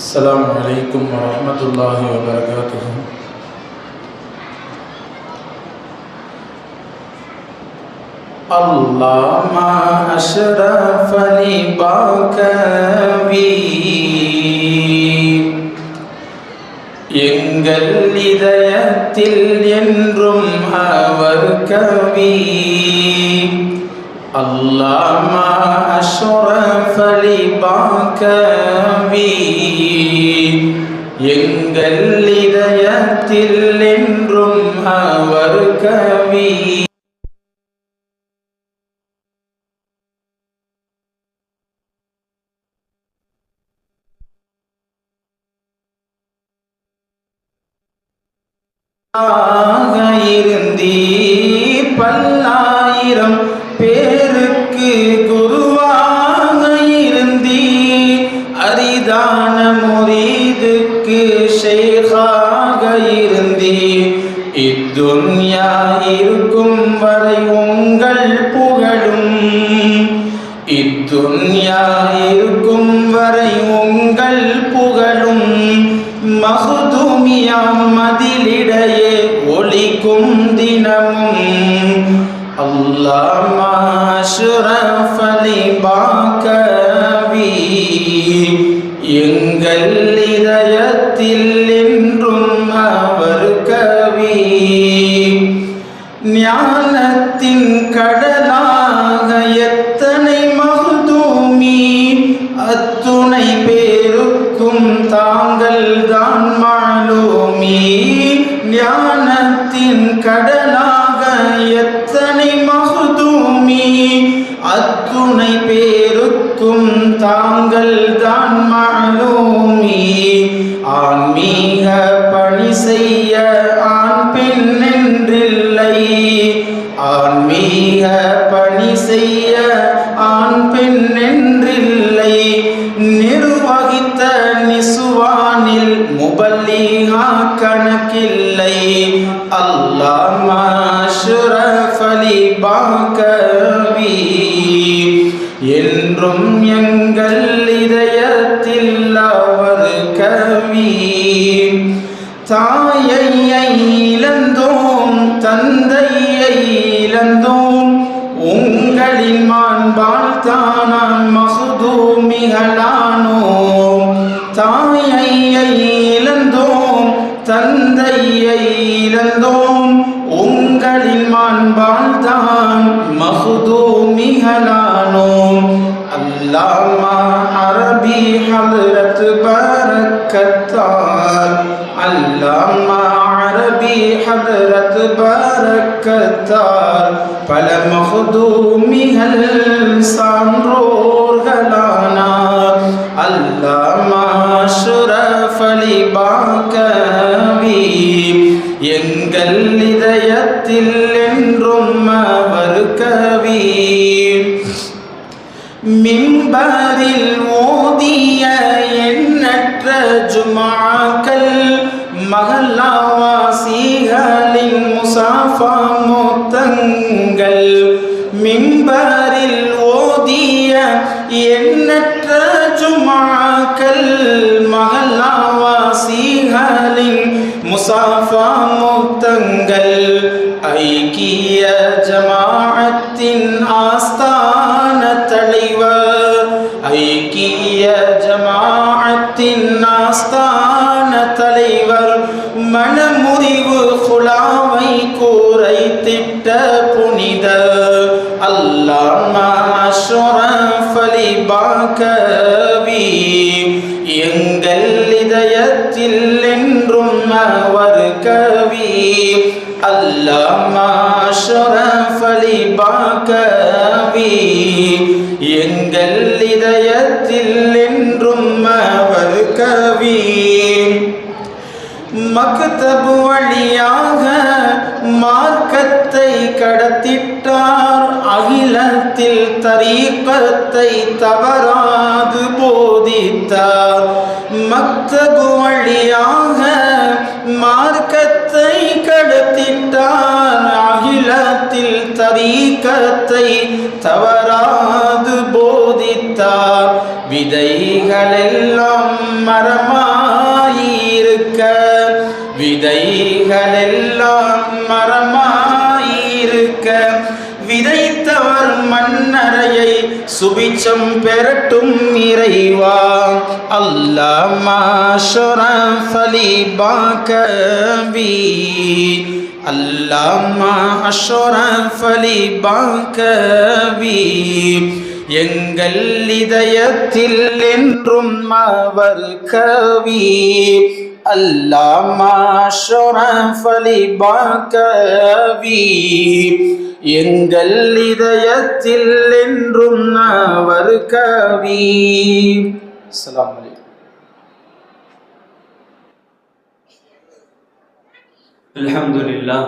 السلام عليكم ورحمة الله وبركاته الله ما أشرف لباكبي எங்கள் இதயத்தில் என்றும் அவர் கவி அல்லாமா அஷ்ரஃபலி பாக்கவி எங்கள் இதயத்தில் என்றும் அவர் கவி. ஆக இருந்தீ பல்லாயிரம் இத்துன்யா இருக்கும் வரை உங்கள் புகழும். இத்துன்யா இருக்கும் வரை உங்கள் புகழும். மகுதூமியாம் மதிலிடையே ஒளிக்கும் தினமும். அல்லாமா அஷ்ரஃபலி பாக்கவி கடலாக எத்தனை மகுதூமி அத்துணை பேருக்கும் தாங்கள் தான் மாலூமி. ஞானத்தின் கடலாக எத்தனை மகுதூமி அத்துணை பேருக்கும் தாங்கள் தான் மாலூமி. ஆன்மீக பணி செய்ய ஆண் நிர்வகித்த நிசுவானில் முபல்லீகா கணக்கில்லை. அல்லாமா ஷுரஃபலி பாக்கவி என்றும் எங்கள் இதயத்தில் அவர் கவி தாயையை இழந்தோம் தந்தையை இழந்தோம் உங்களின் மாண்பால் தானான் மகுதூமிகளானோம் தாயை இழந்தோம் தந்தையை இழந்தோம் உங்களின் علامہ عربی حضرت برکتال علامہ عربی حضرت برکتال فلم مخدومی الانسان رور غلانا. علامہ شرف علی எண்ணற்ற ஜுமாக்கள் மகல்லாவாசிகளின் முசாஃபா முத்தங்கள் மிம்பரில் ஓதிய எண்ணற்ற ஜுமாக்கள் மகல்லாவாசிகளின் முசாஃபா முத்தங்கள் ஐக்கிய ஜமாஅத்தின் தலைவர் மனமுறிவு குலாவை கூரை திட்ட புனித அல்லாமலி பாக்கவி எங்கள் இதயத்தில் என்றும் அவர் கவி. அல்லாமலி பாக்கவி எங்கள் இதயத்தில் என்றும் அவர் கவி. மக்தபு வழியாக மார்க்கத்தை கடத்திட்டார். அகிலத்தில் தரீக்கத்தை தவறாது போதித்தார். மக்தபு வழியாக மார்க்கத்தை கடத்திட்டார். அகிலத்தில் தரீக்கத்தை தவறாது போதித்தார். விதைகளெல்லாம் மரமா சுபிச்சம் பெறட்டும் இறைவா. அல்லாமா ஷரஃபலி பாக்கவி. அல்லாமா அஷரஃபலி பாக்கவி. எங்கள் இதயத்தில் என்றும் அவர் கவி. அல்லாமா ஷரஃபலி பாக்கவி. எங்கள் இதயத்தில் என்றும் அவர் கவி அஸ்ஸலாமு அலைக்கும் الحمد لله